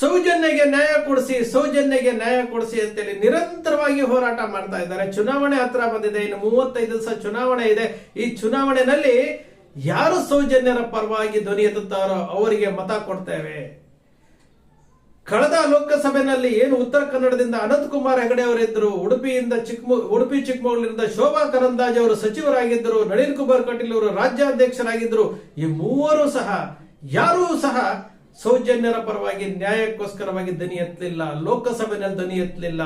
ಸೌಜನ್ಯಗೆ ನ್ಯಾಯ ಕೊಡಿಸಿ, ಸೌಜನ್ಯಗೆ ನ್ಯಾಯ ಕೊಡಿಸಿ ಅಂತೇಳಿ ನಿರಂತರವಾಗಿ ಹೋರಾಟ ಮಾಡ್ತಾ ಇದ್ದಾರೆ. ಚುನಾವಣೆ ಹತ್ರ ಬಂದಿದೆ, ಇನ್ನು ಮೂವತ್ತೈದು ದಿವಸ ಚುನಾವಣೆ ಇದೆ. ಈ ಚುನಾವಣೆಯಲ್ಲಿ ಯಾರು ಸೌಜನ್ಯರ ಪರವಾಗಿ ಧ್ವನಿ ಎತ್ತುತ್ತಾರೋ ಅವರಿಗೆ ಮತ ಕೊಡ್ತೇವೆ. ಕಳೆದ ಲೋಕಸಭೆಯಲ್ಲಿ ಏನು ಉತ್ತರ ಕನ್ನಡದಿಂದ ಅನಂತ್ ಕುಮಾರ್ ಹೆಗಡೆ ಅವರಿದ್ದರು ಉಡುಪಿಯಿಂದ ಚಿಕ್ಕಮ ಉಡುಪಿ ಚಿಕ್ಕಮಗಳೂರಿನಿಂದ ಶೋಭಾ ಕರಂದಾಜ್ ಅವರು ಸಚಿವರಾಗಿದ್ದರು, ನಳಿನ್ ಕುಮಾರ್ ಕಟೀಲ್ ಅವರು ರಾಜ್ಯಾಧ್ಯಕ್ಷರಾಗಿದ್ದರು, ಈ ಮೂವರು ಸಹ, ಯಾರೂ ಸಹ ಸೌಜನ್ಯರ ಪರವಾಗಿ ನ್ಯಾಯಕ್ಕೋಸ್ಕರವಾಗಿ ದನಿ ಎತ್ತಲಿಲ್ಲ ಲೋಕಸಭೆಯಲ್ಲಿ ದನಿ ಎತ್ತಲಿಲ್ಲ,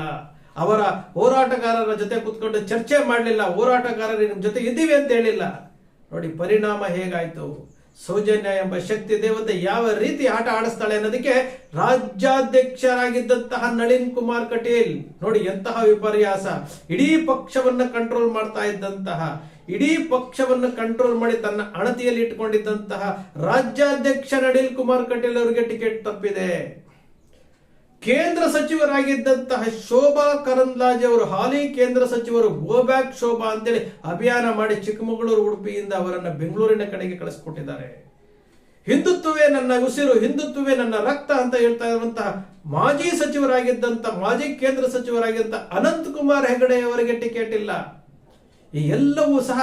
ಅವರ ಹೋರಾಟಗಾರರ ಜೊತೆ ಕುತ್ಕೊಂಡು ಚರ್ಚೆ ಮಾಡಲಿಲ್ಲ, ಹೋರಾಟಗಾರರು ನಿಮ್ಮ ಜೊತೆ ಇದ್ದೀವಿ ಅಂತ ಹೇಳಿಲ್ಲ. ನೋಡಿ, ಪರಿಣಾಮ ಹೇಗಾಯ್ತು? ಸೌಜನ್ಯ ಎಂಬ ಶಕ್ತಿ ದೇವತೆ ಯಾವ ರೀತಿ ಆಟ ಆಡಿಸ್ತಾಳೆ ಅನ್ನೋದಕ್ಕೆ ರಾಜ್ಯಾಧ್ಯಕ್ಷರಾಗಿದ್ದಂತಹ ನಳಿನ್ ಕುಮಾರ್ ಕಟೀಲ್. ನೋಡಿ, ಎಂತಹ ವಿಪರ್ಯಾಸ. ಇಡೀ ಪಕ್ಷವನ್ನ ಕಂಟ್ರೋಲ್ ಮಾಡ್ತಾ ಇದ್ದಂತಹ ಇಡೀ ಪಕ್ಷವನ್ನು ಕಂಟ್ರೋಲ್ ಮಾಡಿ ತನ್ನ ಅಣತಿಯಲ್ಲಿ ಇಟ್ಟುಕೊಂಡಿದ್ದಂತಹ ರಾಜ್ಯಾಧ್ಯಕ್ಷ ನಳಿನ್ ಕುಮಾರ್ ಕಟೀಲ್ ಅವರಿಗೆ ಟಿಕೆಟ್ ತಪ್ಪಿದೆ. ಕೇಂದ್ರ ಸಚಿವರಾಗಿದ್ದಂತಹ ಶೋಭಾ ಕರಂದ್ಲಾಜೆ ಅವರು ಹಾಲಿ ಕೇಂದ್ರ ಸಚಿವರು ಗೋ ಬ್ಯಾಕ್ ಶೋಭಾ ಅಂತೇಳಿ ಅಭಿಯಾನ ಮಾಡಿ ಚಿಕ್ಕಮಗಳೂರು ಉಡುಪಿಯಿಂದ ಅವರನ್ನು ಬೆಂಗಳೂರಿನ ಕಡೆಗೆ ಕಳಿಸ್ಕೊಟ್ಟಿದ್ದಾರೆ. ಹಿಂದುತ್ವವೇ ನನ್ನ ಉಸಿರು, ಹಿಂದುತ್ವವೇ ನನ್ನ ರಕ್ತ ಅಂತ ಹೇಳ್ತಾ ಇರುವಂತಹ ಮಾಜಿ ಸಚಿವರಾಗಿದ್ದಂತ, ಮಾಜಿ ಕೇಂದ್ರ ಸಚಿವರಾಗಿದ್ದಂತ ಅನಂತ್ ಕುಮಾರ್ ಹೆಗಡೆ ಅವರಿಗೆ ಟಿಕೆಟ್ ಇಲ್ಲ. ಈ ಎಲ್ಲವೂ ಸಹ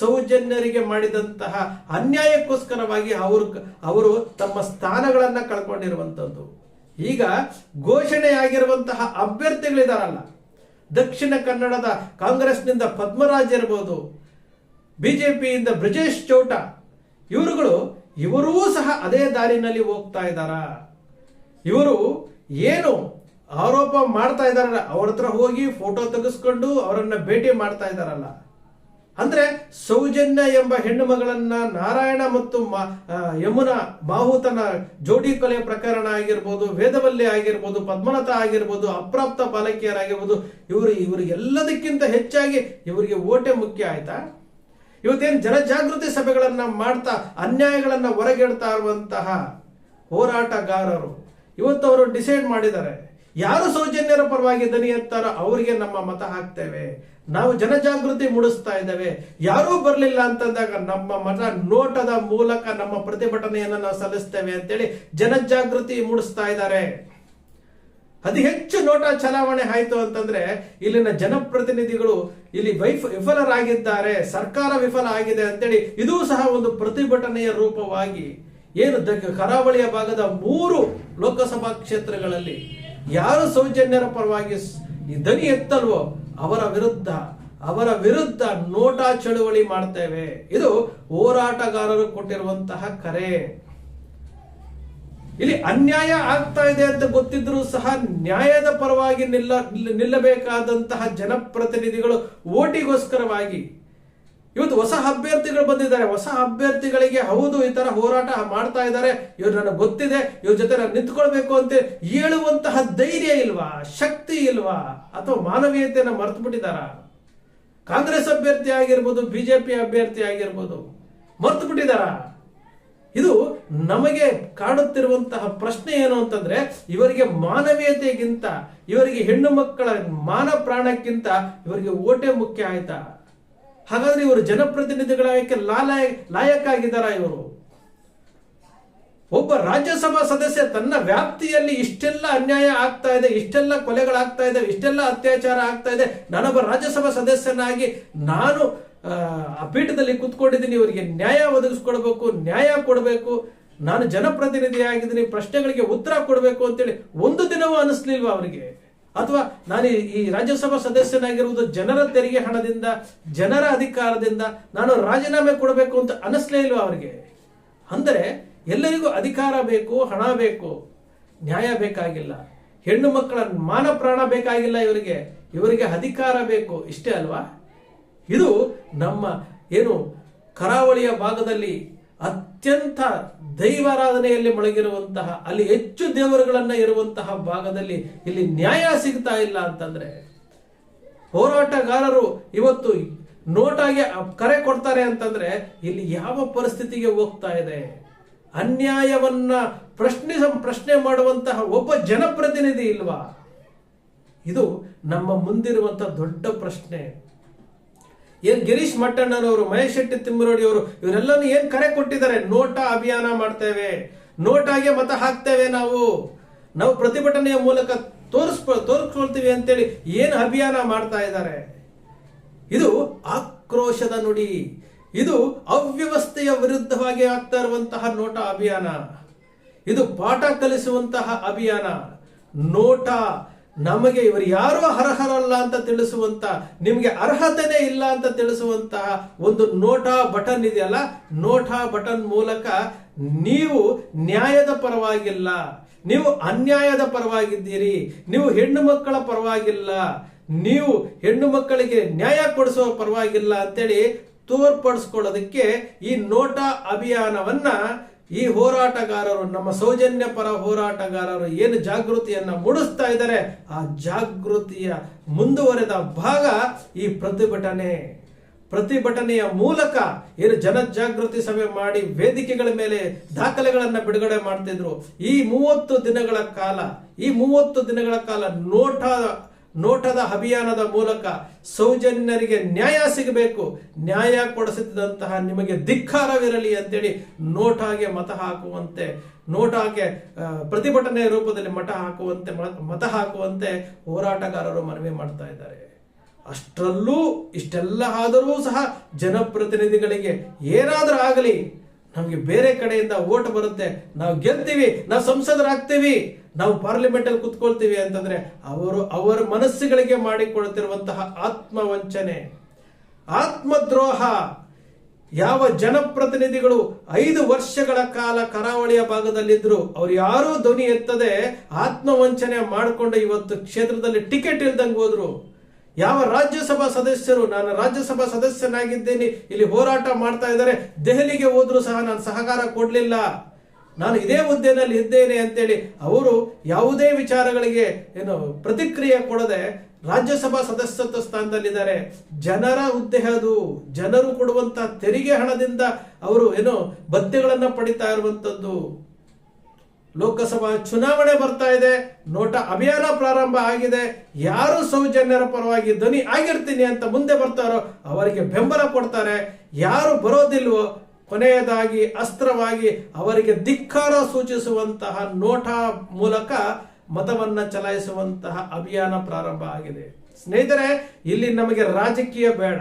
ಸೌಜನ್ಯರಿಗೆ ಮಾಡಿದಂತಹ ಅನ್ಯಾಯಕ್ಕೋಸ್ಕರವಾಗಿ ಅವರು ಅವರು ತಮ್ಮ ಸ್ಥಾನಗಳನ್ನು ಕಳ್ಕೊಂಡಿರುವಂಥದ್ದು ಈಗ ಘೋಷಣೆಯಾಗಿರುವಂತಹ ಅಭ್ಯರ್ಥಿಗಳಿದಾರಲ್ಲ, ದಕ್ಷಿಣ ಕನ್ನಡದ ಕಾಂಗ್ರೆಸ್ನಿಂದ ಪದ್ಮರಾಜ್ ಇರಬಹುದು ಬಿಜೆಪಿಯಿಂದ ಬ್ರಿಜೇಶ್ ಚೌಟ, ಇವರುಗಳು, ಇವರೂ ಸಹ ಅದೇ ದಾರಿನಲ್ಲಿ ಹೋಗ್ತಾ ಇದ್ದಾರಾ? ಇವರು ಏನು ಆರೋಪ ಮಾಡ್ತಾ ಇದಾರಲ್ಲ ಅವ್ರ ಹತ್ರ ಹೋಗಿ ಫೋಟೋ ತೆಗೆಸ್ಕೊಂಡು ಅವರನ್ನ ಭೇಟಿ ಮಾಡ್ತಾ ಇದಾರಲ್ಲ ಅಂದ್ರೆ ಸೌಜನ್ಯ ಎಂಬ ಹೆಣ್ಣು ಮಗಳನ್ನ ನಾರಾಯಣ ಮತ್ತು ಯಮುನಾ ಮಾಹುತನ ಜೋಡಿ ಕೊಲೆ ಪ್ರಕರಣ ಆಗಿರ್ಬೋದು, ವೇದವಲ್ಲಿ ಆಗಿರ್ಬೋದು, ಪದ್ಮನಾಥ ಆಗಿರ್ಬೋದು, ಅಪ್ರಾಪ್ತ ಬಾಲಕಿಯರಾಗಿರ್ಬೋದು, ಇವರು ಇವರು ಎಲ್ಲದಕ್ಕಿಂತ ಹೆಚ್ಚಾಗಿ ಇವರಿಗೆ ಓಟೆ ಮುಖ್ಯ ಆಯ್ತಾ? ಇವತ್ತೇನು ಜನಜಾಗೃತಿ ಸಭೆಗಳನ್ನ ಮಾಡ್ತಾ ಅನ್ಯಾಯಗಳನ್ನ ಹೊರಗೆಡ್ತಾ ಇರುವಂತಹ ಹೋರಾಟಗಾರರು. ಇವತ್ತು ಅವರು ಡಿಸೈಡ್ ಮಾಡಿದ್ದಾರೆ. ಯಾರು ಸೌಜನ್ಯರ ಪರವಾಗಿ ದನಿ ಎತ್ತಾರೋ ಅವರಿಗೆ ನಮ್ಮ ಮತ ಹಾಕ್ತೇವೆ. ನಾವು ಜನಜಾಗೃತಿ ಮೂಡಿಸ್ತಾ ಇದ್ದೇವೆ. ಯಾರೂ ಬರಲಿಲ್ಲ ಅಂತಂದಾಗ ನಮ್ಮ ಮತ ನೋಟದ ಮೂಲಕ ನಮ್ಮ ಪ್ರತಿಭಟನೆಯನ್ನು ನಾವು ಸಲ್ಲಿಸ್ತೇವೆ ಅಂತೇಳಿ ಜನಜಾಗೃತಿ ಮೂಡಿಸ್ತಾ ಇದ್ದಾರೆ. ಅತಿ ಹೆಚ್ಚು ನೋಟ ಚಲಾವಣೆ ಆಯ್ತು ಅಂತಂದ್ರೆ ಇಲ್ಲಿನ ಜನಪ್ರತಿನಿಧಿಗಳು ಇಲ್ಲಿ ವೈಫ್, ವಿಫಲರಾಗಿದ್ದಾರೆ. ಸರ್ಕಾರ ವಿಫಲ ಆಗಿದೆ ಅಂತೇಳಿ ಇದೂ ಸಹ ಒಂದು ಪ್ರತಿಭಟನೆಯ ರೂಪವಾಗಿ ಏನು ಕರಾವಳಿಯ ಭಾಗದ ಮೂರು ಲೋಕಸಭಾ ಕ್ಷೇತ್ರಗಳಲ್ಲಿ ಯಾರು ಸೌಜನ್ಯರ ಪರವಾಗಿ ಈ ದನಿ ಎತ್ತಲ್ವೋ ಅವರ ವಿರುದ್ಧ ಅವರ ವಿರುದ್ಧ ನೋಟಾ ಚಳುವಳಿ ಮಾಡ್ತೇವೆ. ಇದು ಹೋರಾಟಗಾರರು ಕೊಟ್ಟಿರುವಂತಹ ಕರೆ. ಇಲ್ಲಿ ಅನ್ಯಾಯ ಆಗ್ತಾ ಇದೆ ಅಂತ ಗೊತ್ತಿದ್ರೂ ಸಹ ನ್ಯಾಯದ ಪರವಾಗಿ ನಿಲ್ಲ- ನಿಲ್ಲಬೇಕಾದಂತಹ ಜನಪ್ರತಿನಿಧಿಗಳು ಓಟಿಗೋಸ್ಕರವಾಗಿ ಇವತ್ತು ಹೊಸ ಅಭ್ಯರ್ಥಿಗಳು ಬಂದಿದ್ದಾರೆ. ಹೊಸ ಅಭ್ಯರ್ಥಿಗಳಿಗೆ ಹೌದು, ಈ ತರ ಹೋರಾಟ ಮಾಡ್ತಾ ಇದ್ದಾರೆ. ಇವ್ರು ನನಗೆ ಗೊತ್ತಿದೆ, ಇವ್ರ ಜೊತೆ ನಾನು ನಿಂತ್ಕೊಳ್ಬೇಕು ಅಂತ ಹೇಳುವಂತಹ ಧೈರ್ಯ ಇಲ್ವಾ, ಶಕ್ತಿ ಇಲ್ವಾ, ಅಥವಾ ಮಾನವೀಯತೆಯನ್ನು ಮರ್ತು ಬಿಟ್ಟಿದಾರ ಕಾಂಗ್ರೆಸ್ ಅಭ್ಯರ್ಥಿ ಆಗಿರ್ಬೋದು, ಬಿಜೆಪಿ ಅಭ್ಯರ್ಥಿ ಆಗಿರ್ಬೋದು ಮರ್ತು ಬಿಟ್ಟಿದಾರ ಇದು ನಮಗೆ ಕಾಡುತ್ತಿರುವಂತಹ ಪ್ರಶ್ನೆ ಏನು ಅಂತಂದ್ರೆ, ಇವರಿಗೆ ಮಾನವೀಯತೆಗಿಂತ, ಇವರಿಗೆ ಹೆಣ್ಣು ಮಕ್ಕಳ ಮಾನ ಪ್ರಾಣಕ್ಕಿಂತ ಇವರಿಗೆ ಓಟೆ ಮುಖ್ಯ ಆಯ್ತಾ? ಹಾಗಾದ್ರೆ ಇವರು ಜನಪ್ರತಿನಿಧಿಗಳಾಗಕ್ಕೆ ಲಾಲಾಯ ಲಾಯಕ ಆಗಿದ್ದಾರಾ ಇವರು? ಒಬ್ಬ ರಾಜ್ಯಸಭಾ ಸದಸ್ಯ ತನ್ನ ವ್ಯಾಪ್ತಿಯಲ್ಲಿ ಇಷ್ಟೆಲ್ಲ ಅನ್ಯಾಯ ಆಗ್ತಾ ಇದೆ ಇಷ್ಟೆಲ್ಲ ಕೊಲೆಗಳಾಗ್ತಾ ಇದೆ ಇಷ್ಟೆಲ್ಲ ಅತ್ಯಾಚಾರ ಆಗ್ತಾ ಇದೆ. ನಾನೊಬ್ಬ ರಾಜ್ಯಸಭಾ ಸದಸ್ಯನಾಗಿ ನಾನು ಆ, ಪೀಠದಲ್ಲಿ ಕುತ್ಕೊಂಡಿದ್ದೀನಿ ಇವರಿಗೆ ನ್ಯಾಯ ಒದಗಿಸ್ಕೊಡ್ಬೇಕು ನ್ಯಾಯ ಕೊಡಬೇಕು. ನಾನು ಜನಪ್ರತಿನಿಧಿ ಆಗಿದ್ದೀನಿ ಪ್ರಶ್ನೆಗಳಿಗೆ ಉತ್ತರ ಕೊಡಬೇಕು ಅಂತೇಳಿ ಒಂದು ದಿನವೂ ಅನಿಸ್ಲಿಲ್ವಾ ಅವರಿಗೆ? ಅಥವಾ ನಾನು ಈ- ರಾಜ್ಯಸಭಾ ಸದಸ್ಯನಾಗಿರುವುದು ಜನರ ತೆರಿಗೆ ಹಣದಿಂದ, ಜನರ ಅಧಿಕಾರದಿಂದ ನಾನು ರಾಜೀನಾಮೆ ಕೊಡಬೇಕು ಅಂತ ಅನಿಸ್ಲೇ ಇಲ್ವಾ ಅವರಿಗೆ? ಅಂದರೆ ಎಲ್ಲರಿಗೂ ಅಧಿಕಾರ ಬೇಕು, ಹಣ ಬೇಕು, ನ್ಯಾಯ ಬೇಕಾಗಿಲ್ಲ. ಹೆಣ್ಣು ಮಕ್ಕಳ ಮಾನ ಪ್ರಾಣ ಬೇಕಾಗಿಲ್ಲ ಇವರಿಗೆ. ಇವರಿಗೆ ಅಧಿಕಾರ ಬೇಕು. ಇಷ್ಟೇ ಅಲ್ವಾ? ಇದು ನಮ್ಮ ಏನು ಕರಾವಳಿಯ ಭಾಗದಲ್ಲಿ ಅತ್ಯಂತ ದೈವಾರಾಧನೆಯಲ್ಲಿ ಮೊಳಗಿರುವಂತಹ, ಅಲ್ಲಿ ಹೆಚ್ಚು ದೇವರುಗಳನ್ನ ಇರುವಂತಹ ಭಾಗದಲ್ಲಿ ಇಲ್ಲಿ ನ್ಯಾಯ ಸಿಗ್ತಾ ಇಲ್ಲ ಅಂತಂದ್ರೆ, ಹೋರಾಟಗಾರರು ಇವತ್ತು ನೋಟಾಗೆ ಕರೆ ಕೊಡ್ತಾರೆ ಅಂತಂದ್ರೆ, ಇಲ್ಲಿ ಯಾವ ಪರಿಸ್ಥಿತಿಗೆ ಹೋಗ್ತಾ ಇದೆ? ಅನ್ಯಾಯವನ್ನ ಪ್ರಶ್ನಿಸ ಪ್ರಶ್ನೆ ಮಾಡುವಂತಹ ಒಬ್ಬ ಜನಪ್ರತಿನಿಧಿ ಇಲ್ವಾ? ಇದು ನಮ್ಮ ಮುಂದಿರುವಂತಹ ದೊಡ್ಡ ಪ್ರಶ್ನೆ. ಏನ್ ಗಿರೀಶ್ ಮಟ್ಟಣ್ಣನವರು, ಮಹೇಶ್ ಶೆಟ್ಟಿ ತಿಮ್ಮರೋಡಿ ಅವರು ಇವರೆಲ್ಲನೂ ಏನ್ ಕರೆ ಕೊಟ್ಟಿದ್ದಾರೆ? ನೋಟಾ ಅಭಿಯಾನ ಮಾಡ್ತೇವೆ. ನೋಟಾಗೆ ಮತ ಹಾಕ್ತೇವೆ ನಾವು. ನಾವು ಪ್ರತಿಭಟನೆಯ ಮೂಲಕ ತೋರಿಸ್ಕೊ ತೋರಿಸ್ಕೊಳ್ತೀವಿ ಅಂತೇಳಿ ಏನು ಅಭಿಯಾನ ಮಾಡ್ತಾ ಇದ್ದಾರೆ? ಇದು ಆಕ್ರೋಶದ ನುಡಿ. ಇದು ಅವ್ಯವಸ್ಥೆಯ ವಿರುದ್ಧವಾಗಿ ಆಗ್ತಾ ಇರುವಂತಹ ನೋಟ ಅಭಿಯಾನ. ಇದು ಪಾಠ ಕಲಿಸುವಂತಹ ಅಭಿಯಾನ. ನೋಟ ನಮಗೆ ಇವರು ಯಾರು ಅರ್ಹರಲ್ಲ ಅಂತ ತಿಳಿಸುವಂತ, ನಿಮಗೆ ಅರ್ಹತೆನೇ ಇಲ್ಲ ಅಂತ ತಿಳಿಸುವಂತಹ ಒಂದು ನೋಟಾ ಬಟನ್ ಇದೆಯಲ್ಲ, ನೋಟಾ ಬಟನ್ ಮೂಲಕ ನೀವು ನ್ಯಾಯದ ಪರವಾಗಿಲ್ಲ. ನೀವು ಅನ್ಯಾಯದ ಪರವಾಗಿದ್ದೀರಿ. ನೀವು ಹೆಣ್ಣು ಮಕ್ಕಳ ಪರವಾಗಿಲ್ಲ. ನೀವು ಹೆಣ್ಣು ಮಕ್ಕಳಿಗೆ ನ್ಯಾಯ ಕೊಡಿಸುವ ಪರವಾಗಿಲ್ಲ ಅಂತೇಳಿ ತೋರ್ಪಡಿಸ್ಕೊಳ್ಳೋದಕ್ಕೆ ಈ ನೋಟಾ ಅಭಿಯಾನವನ್ನ ಈ ಹೋರಾಟಗಾರರು, ನಮ್ಮ ಸೌಜನ್ಯ ಪರ ಹೋರಾಟಗಾರರು ಏನು ಜಾಗೃತಿಯನ್ನ ಮೂಡಿಸ್ತಾ ಇದ್ದಾರೆ, ಆ ಜಾಗೃತಿಯ ಮುಂದುವರೆದ ಭಾಗ ಈ ಪ್ರತಿಭಟನೆ. ಪ್ರತಿಭಟನೆಯ ಮೂಲಕ ಏನು ಜನಜಾಗೃತಿ ಸಭೆ ಮಾಡಿ ವೇದಿಕೆಗಳ ಮೇಲೆ ದಾಖಲೆಗಳನ್ನ ಬಿಡುಗಡೆ ಮಾಡ್ತಿದ್ರು. ಈ ಮೂವತ್ತು ದಿನಗಳ ಕಾಲ, ಈ ಮೂವತ್ತು ದಿನಗಳ ಕಾಲ ನೋಟ ನೋಟದ ಅಭಿಯಾನದ ಮೂಲಕ ಸೌಜನ್ಯರಿಗೆ ನ್ಯಾಯ ಸಿಗಬೇಕು, ನ್ಯಾಯ ಕೊಡಿಸಿದಂತಹ ನಿಮಗೆ ಧಿಕ್ಕಾರವಿರಲಿ ಅಂತೇಳಿ ನೋಟಾಗೆ ಮತ ಹಾಕುವಂತೆ, ನೋಟಾಗೆ ಪ್ರತಿಭಟನೆ ರೂಪದಲ್ಲಿ ಮತ ಹಾಕುವಂತೆ ಮತ ಹಾಕುವಂತೆ ಹೋರಾಟಗಾರರು ಮನವಿ ಮಾಡ್ತಾ ಇದ್ದಾರೆ. ಅಷ್ಟರಲ್ಲೂ ಇಷ್ಟೆಲ್ಲ ಆದರೂ ಸಹ ಜನಪ್ರತಿನಿಧಿಗಳಿಗೆ ಏನಾದರೂ ಆಗಲಿ ನಮಗೆ ಬೇರೆ ಕಡೆಯಿಂದ ಓಟ್ ಬರುತ್ತೆ. ನಾವು ಗೆಲ್ತೀವಿ, ನಾವು ಸಂಸದರಾಗ್ತೀವಿ, ನಾವು ಪಾರ್ಲಿಮೆಂಟ್ ಅಲ್ಲಿ ಕುತ್ಕೊಳ್ತೀವಿ ಅಂತಂದ್ರೆ ಅವರು ಅವರ ಮನಸ್ಸುಗಳಿಗೆ ಮಾಡಿಕೊಳ್ತಿರುವಂತಹ ಆತ್ಮವಂಚನೆ. ಆತ್ಮದ್ರೋಹ. ಯಾವ ಜನಪ್ರತಿನಿಧಿಗಳು ಐದು ವರ್ಷಗಳ ಕಾಲ ಕರಾವಳಿಯ ಭಾಗದಲ್ಲಿದ್ರು, ಅವ್ರು ಯಾರೂ ಧ್ವನಿ ಎತ್ತದೆ ಆತ್ಮವಂಚನೆ ಮಾಡಿಕೊಂಡು ಇವತ್ತು ಕ್ಷೇತ್ರದಲ್ಲಿ ಟಿಕೆಟ್ ಇಲ್ದಂಗೆ ಹೋದ್ರು. ಯಾವ ರಾಜ್ಯಸಭಾ ಸದಸ್ಯರು, ನಾನು ರಾಜ್ಯಸಭಾ ಸದಸ್ಯನಾಗಿದ್ದೇನೆ, ಇಲ್ಲಿ ಹೋರಾಟ ಮಾಡ್ತಾ ಇದ್ದಾರೆ, ದೆಹಲಿಗೆ ಹೋದ್ರೂ ಸಹ ನಾನು ಸಹಕಾರ ಕೊಡಲಿಲ್ಲ. ನಾನು ಇದೇ ಹುದ್ದೆನಲ್ಲಿ ಇದ್ದೇನೆ ಅಂತೇಳಿ ಅವರು ಯಾವುದೇ ವಿಚಾರಗಳಿಗೆ ಏನು ಪ್ರತಿಕ್ರಿಯೆ ಕೊಡದೆ ರಾಜ್ಯಸಭಾ ಸದಸ್ಯತ್ವ ಸ್ಥಾನದಲ್ಲಿದ್ದಾರೆ. ಜನರ ಹುದ್ದೆ ಅದು. ಜನರು ಕೊಡುವಂತ ತೆರಿಗೆ ಹಣದಿಂದ ಅವರು ಏನು ಭತ್ಯೆಗಳನ್ನು ಪಡಿತಾ ಇರುವಂತದ್ದು. ಲೋಕಸಭಾ ಚುನಾವಣೆ ಬರ್ತಾ ಇದೆ. ನೋಟ ಅಭಿಯಾನ ಪ್ರಾರಂಭ ಆಗಿದೆ. ಯಾರು ಸೌಜನ್ಯರ ಪರವಾಗಿ ಧ್ವನಿ ಆಗಿರ್ತೀನಿ ಅಂತ ಮುಂದೆ ಬರ್ತಾರೋ ಅವರಿಗೆ ಬೆಂಬಲ ಕೊಡ್ತಾರೆ. ಯಾರು ಬರೋದಿಲ್ವೋ ಕೊನೆಯದಾಗಿ, ಅಸ್ತ್ರವಾಗಿ ಅವರಿಗೆ ಧಿಕ್ಕಾರ ಸೂಚಿಸುವಂತಹ ನೋಟ ಮೂಲಕ ಮತವನ್ನ ಚಲಾಯಿಸುವಂತಹ ಅಭಿಯಾನ ಪ್ರಾರಂಭ ಆಗಿದೆ. ಸ್ನೇಹಿತರೆ, ಇಲ್ಲಿ ನಮಗೆ ರಾಜಕೀಯ ಬೇಡ.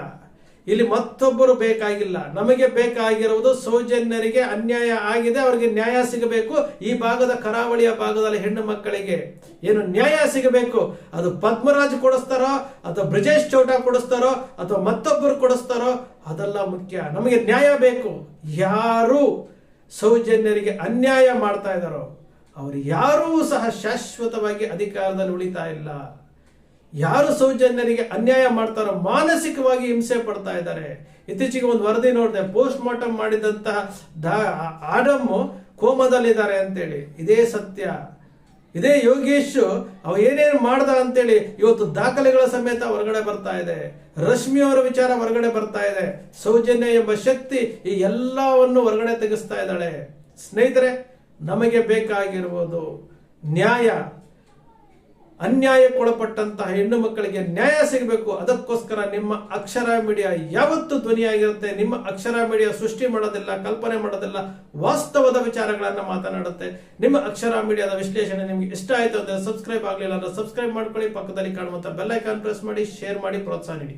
ಇಲ್ಲಿ ಮತ್ತೊಬ್ಬರು ಬೇಕಾಗಿಲ್ಲ. ನಮಗೆ ಬೇಕಾಗಿರುವುದು ಸೌಜನ್ಯರಿಗೆ ಅನ್ಯಾಯ ಆಗಿದೆ, ಅವರಿಗೆ ನ್ಯಾಯ ಸಿಗಬೇಕು ಈ ಭಾಗದ ಕರಾವಳಿಯ ಭಾಗದಲ್ಲಿ ಹೆಣ್ಣು ಮಕ್ಕಳಿಗೆ. ಏನು ನ್ಯಾಯ ಸಿಗಬೇಕು? ಅದು ಪದ್ಮರಾಜ್ ಕೊಡಿಸ್ತಾರೋ, ಅಥವಾ ಬ್ರಿಜೇಶ್ ಚೌಟಾ ಕೊಡಿಸ್ತಾರೋ, ಅಥವಾ ಮತ್ತೊಬ್ಬರು ಕೊಡಿಸ್ತಾರೋ, ಅದೆಲ್ಲ ಮುಖ್ಯ. ನಮಗೆ ನ್ಯಾಯ ಬೇಕು. ಯಾರು ಸೌಜನ್ಯರಿಗೆ ಅನ್ಯಾಯ ಮಾಡ್ತಾ ಇದ್ದಾರೋ, ಅವರು ಯಾರೂ ಸಹ ಶಾಶ್ವತವಾಗಿ ಅಧಿಕಾರದಲ್ಲಿ ಉಳಿತಾ ಇಲ್ಲ. ಯಾರು ಸೌಜನ್ಯರಿಗೆ ಅನ್ಯಾಯ ಮಾಡ್ತಾರೋ ಮಾನಸಿಕವಾಗಿ ಹಿಂಸೆ ಪಡ್ತಾ ಇದ್ದಾರೆ. ಇತ್ತೀಚೆಗೆ ಒಂದು ವರದಿ ನೋಡಿದೆ ಪೋಸ್ಟ್ ಮಾರ್ಟಮ್ ಮಾಡಿದಂತಹ ಆಡಮ್ ಕೋಮದಲ್ಲಿದ್ದಾರೆ ಅಂತೇಳಿ. ಇದೇ ಸತ್ಯ. ಇದೇ ಯೋಗೇಶ್, ಅವ ಏನೇನು ಮಾಡ್ದ ಅಂತೇಳಿ ಇವತ್ತು ದಾಖಲೆಗಳ ಸಮೇತ ಹೊರಗಡೆ ಬರ್ತಾ ಇದೆ. ರಶ್ಮಿ ಅವರ ವಿಚಾರ ಹೊರಗಡೆ ಬರ್ತಾ ಇದೆ. ಸೌಜನ್ಯ ಎಂಬ ಶಕ್ತಿ ಈ ಎಲ್ಲವನ್ನು ಹೊರಗಡೆ ತೆಗೆಸ್ತಾ ಇದ್ದಾಳೆ. ಸ್ನೇಹಿತರೆ, ನಮಗೆ ಬೇಕಾಗಿರುವುದು ನ್ಯಾಯ. ಅನ್ಯಾಯಕ್ಕೊಳಪಟ್ಟಂತಹ ಹೆಣ್ಣು ಮಕ್ಕಳಿಗೆ ನ್ಯಾಯ ಸಿಗಬೇಕು. ಅದಕ್ಕೋಸ್ಕರ ನಿಮ್ಮ ಅಕ್ಷರ ಮೀಡಿಯಾ ಯಾವತ್ತು ಧ್ವನಿಯಾಗಿರುತ್ತೆ. ನಿಮ್ಮ ಅಕ್ಷರ ಮೀಡಿಯಾ ಸೃಷ್ಟಿ ಮಾಡೋದಿಲ್ಲ, ಕಲ್ಪನೆ ಮಾಡೋದಿಲ್ಲ, ವಾಸ್ತವದ ವಿಚಾರಗಳನ್ನು ಮಾತನಾಡುತ್ತೆ. ನಿಮ್ಮ ಅಕ್ಷರ ಮೀಡಿಯಾದ ವಿಶ್ಲೇಷಣೆ ನಿಮ್ಗೆ ಇಷ್ಟ ಆಯ್ತು ಅಂದ್ರೆ ಸಬ್ಸ್ಕ್ರೈಬ್ ಆಗಲಿಲ್ಲ ಅಂದ್ರೆ ಸಬ್ಸ್ಕ್ರೈಬ್ ಮಾಡ್ಕೊಳ್ಳಿ. ಪಕ್ಕದಲ್ಲಿ ಕಾಣುವಂತ ಬೆಲ್ಲೈಕಾನ್ ಪ್ರೆಸ್ ಮಾಡಿ ಶೇರ್ ಮಾಡಿ, ಪ್ರೋತ್ಸಾಹ ನೀಡಿ.